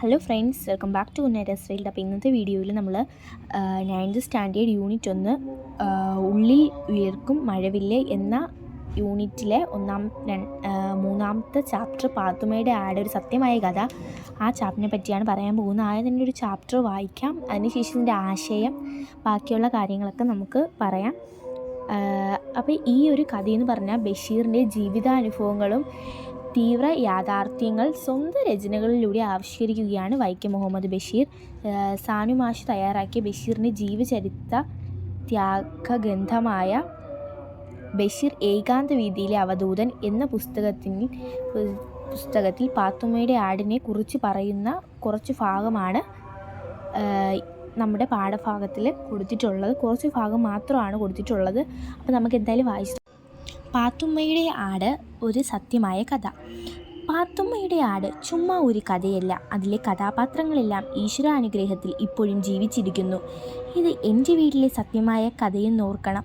Hello friends welcome back to ഉന്നേറ്റസ് field അപ്പോൾ ഇന്നത്തെ വീഡിയോയിൽ നമ്മൾ നയൻത് സ്റ്റാൻഡേർഡ് യൂണിറ്റ് ഒന്ന് ഉള്ളിൽ ഉയർക്കും മഴവില്ല് എന്ന യൂണിറ്റിലെ ഒന്നാം മൂന്നാമത്തെ ചാപ്റ്റർ പാത്തുമ്മയുടെ ആടെ ഒരു സത്യമായ കഥ. ആ ചാപ്റ്ററിനെ പറ്റിയാണ് പറയാൻ പോകുന്നത്. ആദ്യം തന്നെ ഒരു ചാപ്റ്റർ വായിക്കാം. അതിനുശേഷം ഇതിന്റെ ആശയം ബാക്കിയുള്ള കാര്യങ്ങളൊക്കെ നമുക്ക് പറയാം. അപ്പോൾ ഈ ഒരു കഥയെന്ന് പറഞ്ഞാൽ ബഷീറിന്റെ ജീവിതാനുഭവങ്ങളും തീവ്ര യാഥാർത്ഥ്യങ്ങൾ സ്വന്തം രചനകളിലൂടെ ആവിഷ്കരിക്കുകയാണ് വൈക്കം മുഹമ്മദ് ബഷീർ. സാനു മാഷ് തയ്യാറാക്കിയ ബഷീറിന്റെ ജീവചരിത്ര ത്യാഗഗ്രന്ഥമായ ബഷീർ ഏകാന്ത വീതിയിലെ അവധൂതൻ എന്ന പുസ്തകത്തിന് പുസ്തകത്തിൽ പാത്തുമ്മയുടെ ആടിനെ കുറിച്ച് പറയുന്ന കുറച്ച് ഭാഗമാണ് നമ്മുടെ പാഠഭാഗത്തിൽ കൊടുത്തിട്ടുള്ളത്. കുറച്ച് ഭാഗം മാത്രമാണ് കൊടുത്തിട്ടുള്ളത്. അപ്പോൾ നമുക്ക് എന്തായാലും വായിച്ചു പാത്തുമ്മയുടെ ആട് ഒരു സത്യമായ കഥ. പാത്തുമ്മയുടെ ആട് ചുമ്മാ ഒരു കഥയല്ല. അതിലെ കഥാപാത്രങ്ങളെല്ലാം ഈശ്വര അനുഗ്രഹത്തിൽ ഇപ്പോഴും ജീവിച്ചിരിക്കുന്നു. ഇത് എന്റെ വീട്ടിലെ സത്യമായ കഥയെന്ന് ഓർക്കണം.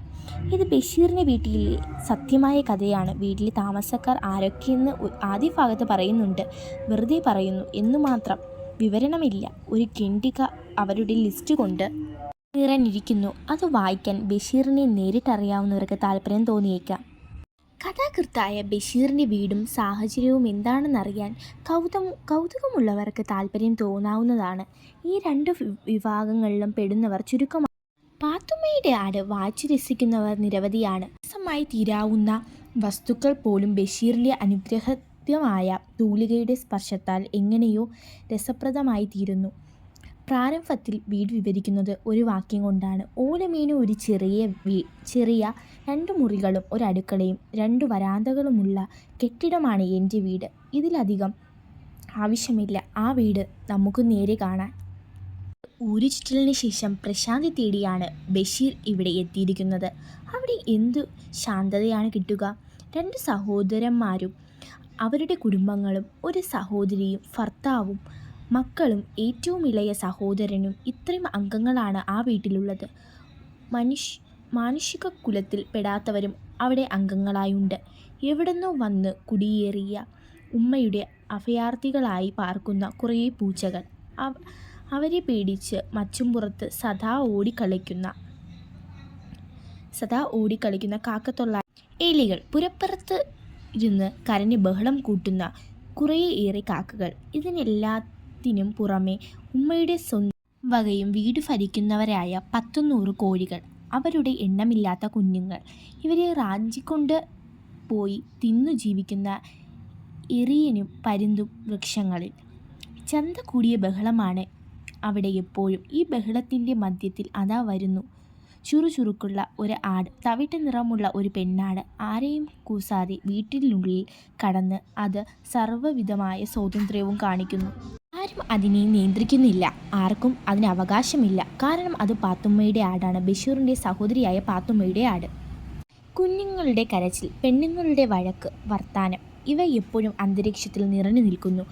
ഇത് ബഷീറിന്റെ വീട്ടിലെ സത്യമായ കഥയാണ്. വീട്ടിലെ താമസക്കാർ ആരൊക്കെയെന്ന് ആദ്യ ഭാഗത്ത് പറയുന്നുണ്ട്. വെറുതെ പറയുന്നു. എന്നു മാത്രം വിവരണമില്ല. ഒരു കെണ്ടിക അവരുടെ ലിസ്റ്റ് കൊണ്ട് നിറഞ്ഞിരിക്കുന്നു അത് വായിക്കാൻ ബഷീറിനെ നേരിട്ടറിയാവുന്നവർക്ക് താല്പര്യം തോന്നിയേക്കാം. കഥാകൃത്തായ ബഷീറിന്റെ വീടും സാഹചര്യവും എന്താണെന്നറിയാൻ കൗതുക കൗതുകമുള്ളവർക്ക് താല്പര്യം തോന്നാവുന്നതാണ്. ഈ രണ്ട് വിഭാഗങ്ങളിലും പെടുന്നവർ ചുരുക്കമാണ് പാത്തുമ്മയുടെ ആട് വായിച്ചു രസിക്കുന്നവർ നിരവധിയാണ്. രസമായി തീരാവുന്ന വസ്തുക്കൾ പോലും ബഷീറിലെ അനുഗ്രഹമായ തൂലികയുടെ സ്പർശത്താൽ എങ്ങനെയോ രസപ്രദമായി തീരുന്നു. പ്രാരംഭത്തിൽ വീട് വിവരിക്കുന്നത് ഒരു വാക്യം കൊണ്ടാണ്. ഓലമീന് ഒരു ചെറിയ വീ ചെറിയ രണ്ട് മുറികളും ഒരു അടുക്കളയും രണ്ട് വരാന്തകളുമുള്ള കെട്ടിടമാണ് എന്റെ വീട്. ഇതിലധികം ആവശ്യമില്ല. ആ വീട് നമുക്ക് നേരെ കാണാൻ. ഊരു ചുറ്റലിന് ശേഷം പ്രശാന്തി തേടിയാണ് ബഷീർ ഇവിടെ എത്തിയിരിക്കുന്നത്. അവിടെ എന്തു ശാന്തതയാണ് കിട്ടുക? രണ്ട് സഹോദരന്മാരും അവരുടെ കുടുംബങ്ങളും ഒരു സഹോദരിയും ഭർത്താവും മക്കളും ഏറ്റവും ഇളയ സഹോദരനും ഇത്രയും അംഗങ്ങളാണ് ആ വീട്ടിലുള്ളത്. മനുഷ്യ മാനുഷിക കുലത്തിൽ പെടാത്തവരും അവിടെ അംഗങ്ങളായുണ്ട്. എവിടെന്നോ വന്ന് കുടിയേറിയ ഉമ്മയുടെ അഭയാർത്ഥികളായി പാർക്കുന്ന കുറേ പൂച്ചകൾ. അവ അവരെ പേടിച്ച് മച്ചുംപുറത്ത് സദാ ഓടിക്കളിക്കുന്ന സദാ ഓടിക്കളിക്കുന്ന കാക്കത്തൊള്ള എലികൾ പുരപ്പുറത്ത് ഇരുന്ന് കരഞ്ഞ് ബഹളം കൂട്ടുന്ന കുറേയേറെ കാക്കകൾ. ഇതിനെല്ലാത്തിനും പുറമെ ഉമ്മയുടെ സ്വന്തം വകയും വീട് ഭരിക്കുന്നവരായ പത്തുനൂറ് കോഴികൾ അവരുടെ എണ്ണമില്ലാത്ത കുഞ്ഞുങ്ങൾ. ഇവരെ റാഞ്ചിക്കൊണ്ട് പോയി തിന്നു ജീവിക്കുന്ന എറിയനും പരുന്തും വൃക്ഷങ്ങളിൽ. ചന്ത കൂടിയ ബഹളമാണ് അവിടെ എപ്പോഴും. ഈ ബഹളത്തിന്റെ മധ്യത്തിൽ അതാ വരുന്നു. ചുറുചുറുക്കുള്ള ഒരു ആട് തവിട്ട് നിറമുള്ള ഒരു പെണ്ണാട് ആരെയും കൂസാതെ വീട്ടിനുള്ളിൽ കടന്ന് അത് സർവവിധമായ സ്വാതന്ത്ര്യവും കാണിക്കുന്നു. ആരും അതിനെ നിയന്ത്രിക്കുന്നില്ല. ആർക്കും അതിന് അവകാശമില്ല. കാരണം അത് പാത്തുമ്മയുടെ ആടാണ്. ബഷീറിന്റെ സഹോദരിയായ പാത്തുമ്മയുടെ ആട്. കുഞ്ഞുങ്ങളുടെ കരച്ചിൽ പെണ്ണുങ്ങളുടെ വഴക്ക് വർത്താനം ഇവ എപ്പോഴും അന്തരീക്ഷത്തിൽ നിറഞ്ഞു നിൽക്കുന്നു.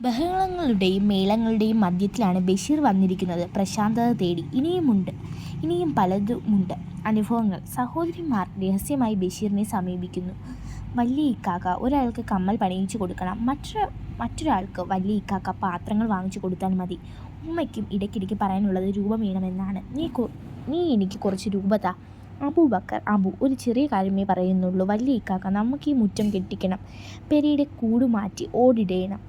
ബഹളങ്ങളുടെയും മേളങ്ങളുടെയും മധ്യത്തിലാണ് ബഷീർ വന്നിരിക്കുന്നത്. പ്രശാന്തത തേടി. ഇനിയുമുണ്ട്. ഇനിയും പലതുമുണ്ട്. അനുഭവങ്ങൾ. സഹോദരിമാർ രഹസ്യമായി ബഷീറിനെ സമീപിക്കുന്നു. വലിയ ഇക്കാക്ക ഒരാൾക്ക് കമ്മൽ പണിയിച്ചു കൊടുക്കണം. മറ്റൊരു മറ്റൊരാൾക്ക് വലിയ ഇക്കാക്ക പാത്രങ്ങൾ വാങ്ങിച്ചു കൊടുത്താൽ മതി. ഉമ്മയ്ക്കും ഇടയ്ക്കിടയ്ക്ക് പറയാനുള്ളത് രൂപ വേണമെന്നാണ്. നീ നീ എനിക്ക് കുറച്ച് രൂപ അബൂബക്കർ അബു ഒരു ചെറിയ കാര്യമേ പറയുന്നുള്ളൂ. വലിയ ഇക്കാക്ക നമുക്ക് ഈ മുറ്റം കെട്ടിക്കണം. പെരയുടെ കൂടുമാറ്റി ഓടിടേണം.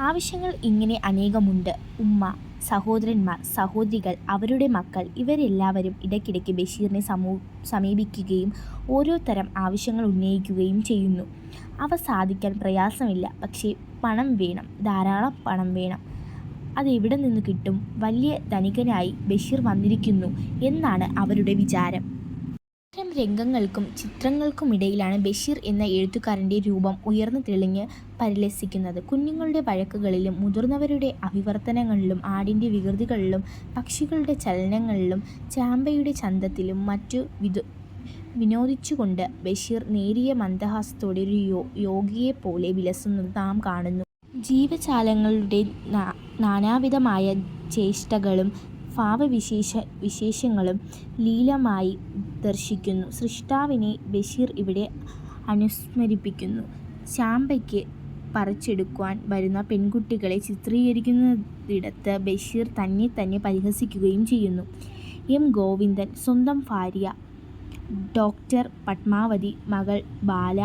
ആവശ്യങ്ങൾ ഇങ്ങനെ അനേകമുണ്ട്. ഉമ്മ സഹോദരന്മാർ സഹോദരികൾ അവരുടെ മക്കൾ ഇവരെല്ലാവരും ഇടയ്ക്കിടയ്ക്ക് ബഷീറിനെ സമൂ സമീപിക്കുകയും ഓരോ തരം ആവശ്യങ്ങൾ ഉന്നയിക്കുകയും ചെയ്യുന്നു. അവ സാധിക്കാൻ പ്രയാസമില്ല. പക്ഷേ പണം വേണം. ധാരാളം പണം വേണം. അതെവിടെ നിന്ന് കിട്ടും? വലിയ ധനികനായി ബഷീർ വന്നിരിക്കുന്നു എന്നാണ് അവരുടെ വിചാരം. ഇത്തരം രംഗങ്ങൾക്കും ചിത്രങ്ങൾക്കുമിടയിലാണ് ബഷീർ എന്ന എഴുത്തുകാരന്റെ രൂപം ഉയർന്നു തെളിഞ്ഞ് പരിലസിക്കുന്നത്. കുഞ്ഞുങ്ങളുടെ വഴക്കുകളിലും മുതിർന്നവരുടെ അഭിവർത്തനങ്ങളിലും ആടിന്റെ വികൃതികളിലും പക്ഷികളുടെ ചലനങ്ങളിലും ചാമ്പയുടെ ചന്തത്തിലും മറ്റു വിതു വിനോദിച്ചുകൊണ്ട് ബഷീർ നേരിയ മന്ദഹാസത്തോടെ ഒരു യോ യോഗിയെപ്പോലെ വിലസുന്നത് നാം കാണുന്നു. ജീവജാലങ്ങളുടെ നാനാവിധമായ ചേഷ്ടകളും ഭാവവിശേഷ വിശേഷങ്ങളും ലീലമായി ദർശിക്കുന്നു സൃഷ്ടാവിനെ ബഷീർ ഇവിടെ അനുസ്മരിപ്പിക്കുന്നു ചാമ്പയ്ക്ക് പറിച്ചെടുക്കുവാൻ വരുന്ന പെൺകുട്ടികളെ ചിത്രീകരിക്കുന്നിടത്ത് ബഷീർ തന്നെ തന്നെ പരിഹസിക്കുകയും ചെയ്യുന്നു. എം. ഗോവിന്ദൻ സ്വന്തം ഭാര്യ ഡോക്ടർ പത്മാവതി, മകൾ ബാല,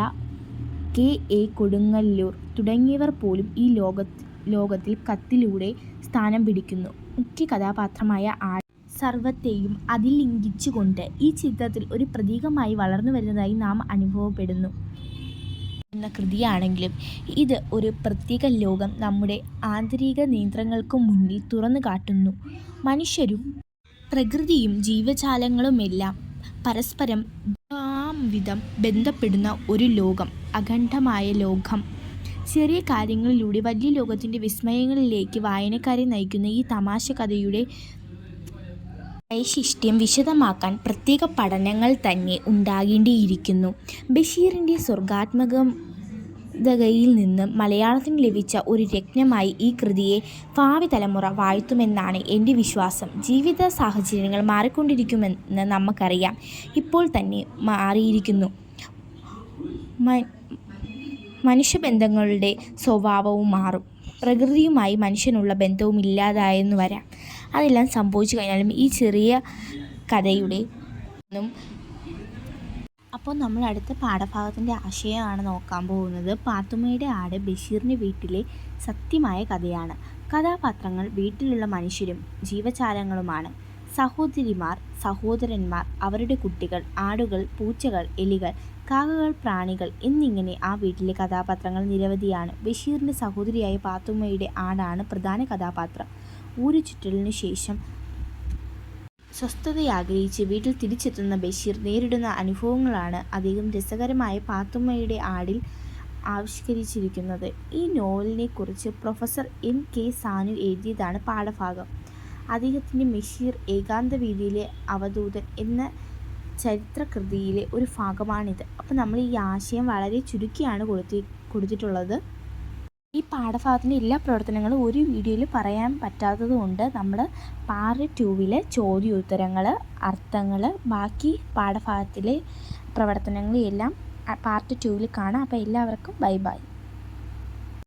കെ. എ. കൊടുങ്ങല്ലൂർ തുടങ്ങിയവർ പോലും ഈ ലോകത്തിൽ കത്തിലൂടെ സ്ഥാനം പിടിക്കുന്നു. മുഖ്യ കഥാപാത്രമായ ആ സർവത്തെയും അതിൽ ലിംഗിച്ചുകൊണ്ട് ഈ ചിത്രത്തിൽ ഒരു പ്രതീകമായി വളർന്നു വരുന്നതായി നാം അനുഭവപ്പെടുന്നു. എന്ന കൃതിയാണെങ്കിലും ഇത് ഒരു പ്രത്യേക ലോകം നമ്മുടെ ആന്തരിക നിയന്ത്രണങ്ങൾക്ക് മുന്നിൽ തുറന്നു കാട്ടുന്നു മനുഷ്യരും പ്രകൃതിയും ജീവജാലങ്ങളുമെല്ലാം പരസ്പരം വിധം ബന്ധപ്പെടുന്ന ഒരു ലോകം. അഖണ്ഡമായ ലോകം. ചെറിയ കാര്യങ്ങളിലൂടെ വലിയ ലോകത്തിന്റെ വിസ്മയങ്ങളിലേക്ക് വായനക്കാരെ നയിക്കുന്ന ഈ തമാശ കഥയുടെ വൈശിഷ്ട്യം വിശദമാക്കാൻ പ്രത്യേക പഠനങ്ങൾ തന്നെ ഉണ്ടാകേണ്ടിയിരിക്കുന്നു. ബഷീറിന്റെ സ്വർഗാത്മകം യിൽ നിന്ന് മലയാളത്തിന് ലഭിച്ച ഒരു രത്നമായി ഈ കൃതിയെ ഭാവി തലമുറ വാഴ്ത്തുമെന്നാണ് എന്റെ വിശ്വാസം. ജീവിത സാഹചര്യങ്ങൾ മാറിക്കൊണ്ടിരിക്കുമെന്ന് നമുക്കറിയാം. ഇപ്പോൾ തന്നെ മാറിയിരിക്കുന്നു. മനുഷ്യബന്ധങ്ങളുടെ സ്വഭാവവും മാറും. പ്രകൃതിയുമായി മനുഷ്യനുള്ള ബന്ധവും ഇല്ലാതായെന്ന് വരാം. അതെല്ലാം സംഭവിച്ചു കഴിഞ്ഞാലും ഈ ചെറിയ കഥയുടെ അപ്പോൾ നമ്മൾ അടുത്ത പാഠഭാഗത്തിന്റെ ആശയമാണ് നോക്കാൻ പോകുന്നത്. പാത്തുമ്മയുടെ ആട് ബഷീറിന്റെ വീട്ടിലെ സത്യമായ കഥയാണ്. കഥാപാത്രങ്ങൾ വീട്ടിലുള്ള മനുഷ്യരും ജീവജാലങ്ങളുമാണ്. സഹോദരിമാർ, സഹോദരന്മാർ, അവരുടെ കുട്ടികൾ, ആടുകൾ, പൂച്ചകൾ, എലികൾ, കാക്കകൾ, പ്രാണികൾ എന്നിങ്ങനെ ആ വീട്ടിലെ കഥാപാത്രങ്ങൾ നിരവധിയാണ്. ബഷീറിന്റെ സഹോദരിയായ പാത്തുമ്മയുടെ ആടാണ് പ്രധാന കഥാപാത്രം. ഊരു ചുറ്റലിന് ശേഷം സ്വസ്ഥതയാഗ്രഹിച്ച് വീട്ടിൽ തിരിച്ചെത്തുന്ന ബഷീർ നേരിടുന്ന അനുഭവങ്ങളാണ് അധികം രസകരമായ പാത്തുമ്മയുടെ ആടിൽ ആവിഷ്കരിച്ചിരിക്കുന്നത്. ഈ നോവലിനെ കുറിച്ച് പ്രൊഫസർ എം. കെ. സാനു എഴുതിയതാണ് പാഠഭാഗം. അദ്ദേഹത്തിന്റെ ബഷീർ ഏകാന്തവീഥിയിലെ അവധൂതൻ എന്ന ചരിത്രകൃതിയിലെ ഒരു ഭാഗമാണിത്. അപ്പോൾ നമ്മൾ ഈ ആശയം വളരെ ചുരുക്കിയാണ് കൊടുത്തി കൊടുത്തിട്ടുള്ളത്. ഈ പാഠഭാഗത്തിന്റെ എല്ലാ പ്രവർത്തനങ്ങളും ഒരു വീഡിയോയിൽ പറയാൻ പറ്റാത്തതുകൊണ്ട് നമ്മൾ പാർട്ട് ടുവിലെ ചോദ്യോത്തരങ്ങൾ, അർത്ഥങ്ങൾ, ബാക്കി പാഠഭാഗത്തിലെ പ്രവർത്തനങ്ങളെല്ലാം പാർട്ട് ടൂവിൽ കാണാം. അപ്പോൾ എല്ലാവർക്കും ബൈ ബൈ.